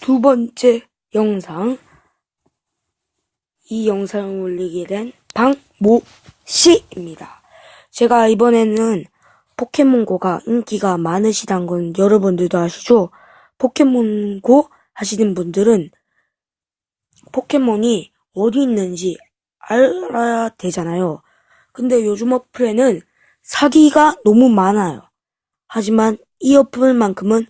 두 번째 영상. 이 영상을 올리게 된 방모 씨입니다. 제가 이번에는 포켓몬고가 인기가 많으시단 건 여러분들도 아시죠? 포켓몬고 하시는 분들은 포켓몬이 어디 있는지 알아야 되잖아요. 근데 요즘 어플에는 사기가 너무 많아요. 하지만 이 어플만큼은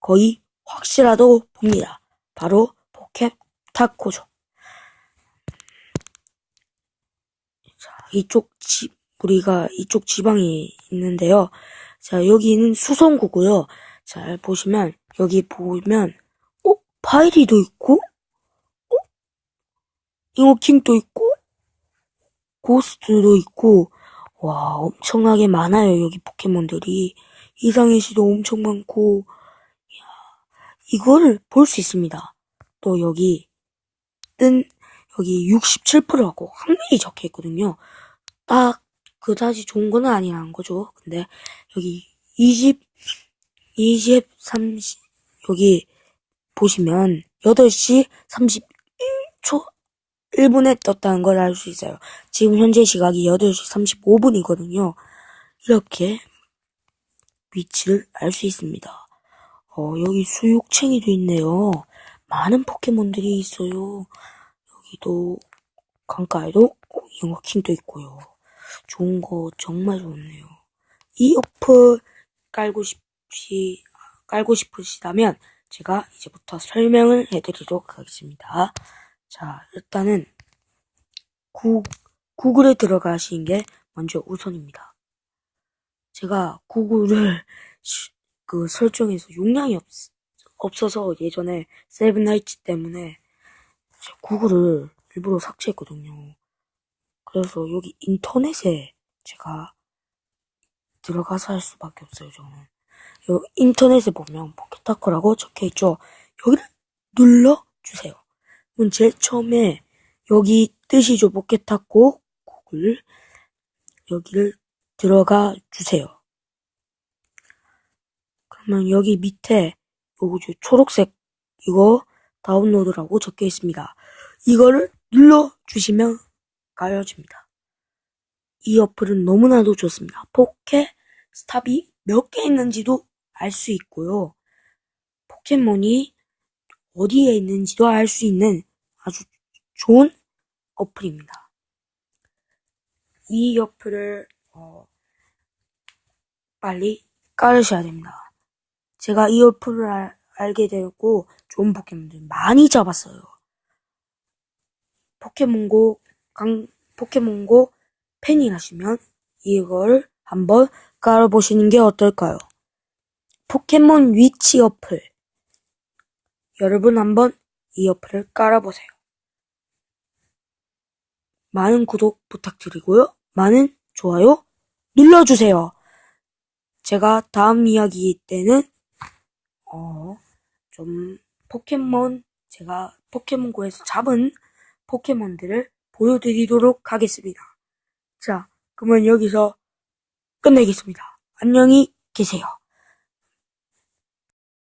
거의 확실하다고 봅니다. 바로 포켓 타코죠. 자, 이쪽 집, 우리가 이쪽 지방이 있는데요. 자, 여기는 수성구고요. 잘 보시면, 여기 보면, 어? 파이리도 있고, 어? 잉어킹도 있고, 고스트도 있고, 와, 엄청나게 많아요, 여기 포켓몬들이. 이상의 시도 엄청 많고, 이거를 볼 수 있습니다. 또 여기 뜬 여기 67%라고 확률이 적혀 있거든요. 딱 그다지 좋은 건 아니라는 거죠. 근데 여기 20, 20, 30 여기 보시면 8시 31초 1분에 떴다는 걸 알 수 있어요. 지금 현재 시각이 8시 35분이거든요. 이렇게 위치를 알 수 있습니다. 어, 여기 수육챙이도 있네요. 많은 포켓몬들이 있어요. 여기도 강가에도 어, 잉어킹도 있고요. 좋은 거 정말 좋네요. 이 어플 깔고 싶시 깔고 싶으시다면 제가 이제부터 설명을 해드리도록 하겠습니다. 자, 일단은 구, 구글에 들어가시는 게 먼저 우선입니다. 제가 구글을 그 설정에서 용량이 없, 없어서 예전에 세븐나이츠 때문에 구글을 일부러 삭제했거든요. 그래서 여기 인터넷에 제가 들어가서 할 수밖에 없어요, 저는. 요 인터넷에 보면 포켓타커라고 적혀 있죠. 여기를 눌러주세요. 그럼 제일 처음에 여기 뜨시죠, 포켓타코 구글. 여기를 들어가 주세요. 그러면 여기 밑에 요거 초록색 이거 다운로드라고 적혀 있습니다. 이거를 눌러주시면 가려집니다. 이 어플은 너무나도 좋습니다. 포켓 스탑이 몇 개 있는지도 알 수 있고요. 포켓몬이 어디에 있는지도 알 수 있는 아주 좋은 어플입니다. 이 어플을 어, 빨리 깔으셔야 됩니다. 제가 이 어플을 알, 알게 되었고 좋은 포켓몬들 많이 잡았어요. 포켓몬고 강 포켓몬고 팬이 하시면 이걸 한번 깔아보시는 게 어떨까요? 포켓몬 위치 어플 여러분 한번 이 어플을 깔아보세요. 많은 구독 부탁드리고요. 많은 좋아요 눌러주세요. 제가 다음 이야기 때는 어, 좀 포켓몬 제가 포켓몬고에서 잡은 포켓몬들을 보여드리도록 하겠습니다. 자, 그러면 여기서 끝내겠습니다. 안녕히 계세요.